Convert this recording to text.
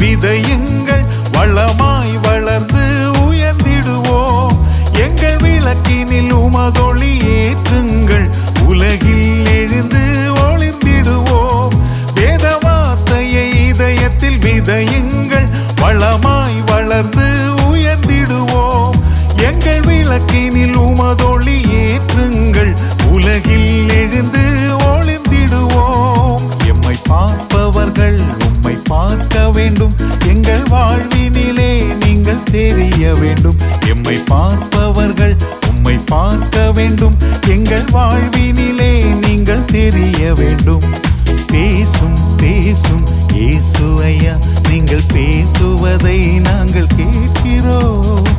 விதையுங்கள் வளமாய் வளர்ந்து உயர்ந்திடுவோம். எங்கள் விளக்கினில் உமதொளி ஏற்றுங்கள் உலகில் எழுந்து ஒளிர்ந்திடுவோம். வேத வார்த்தையை இதயத்தில் விதையுங்கள் வளமாய் வளர்ந்து உயர்ந்திடுவோம். எங்கள் விளக்கினில் உமதொளி ஏற்றுங்கள் உலகில் எழுந்து வேண்டும். எங்கள் வாழ்வினிலே நீங்கள் தெரிய வேண்டும். எம்மை பார்ப்பவர்கள் உம்மை பார்க்க வேண்டும். எங்கள் வாழ்வினிலே நீங்கள் தெரிய வேண்டும். பேசும் பேசும் ஏசுவையா நீங்கள் பேசுவதை நாங்கள் கேட்கிறோம்.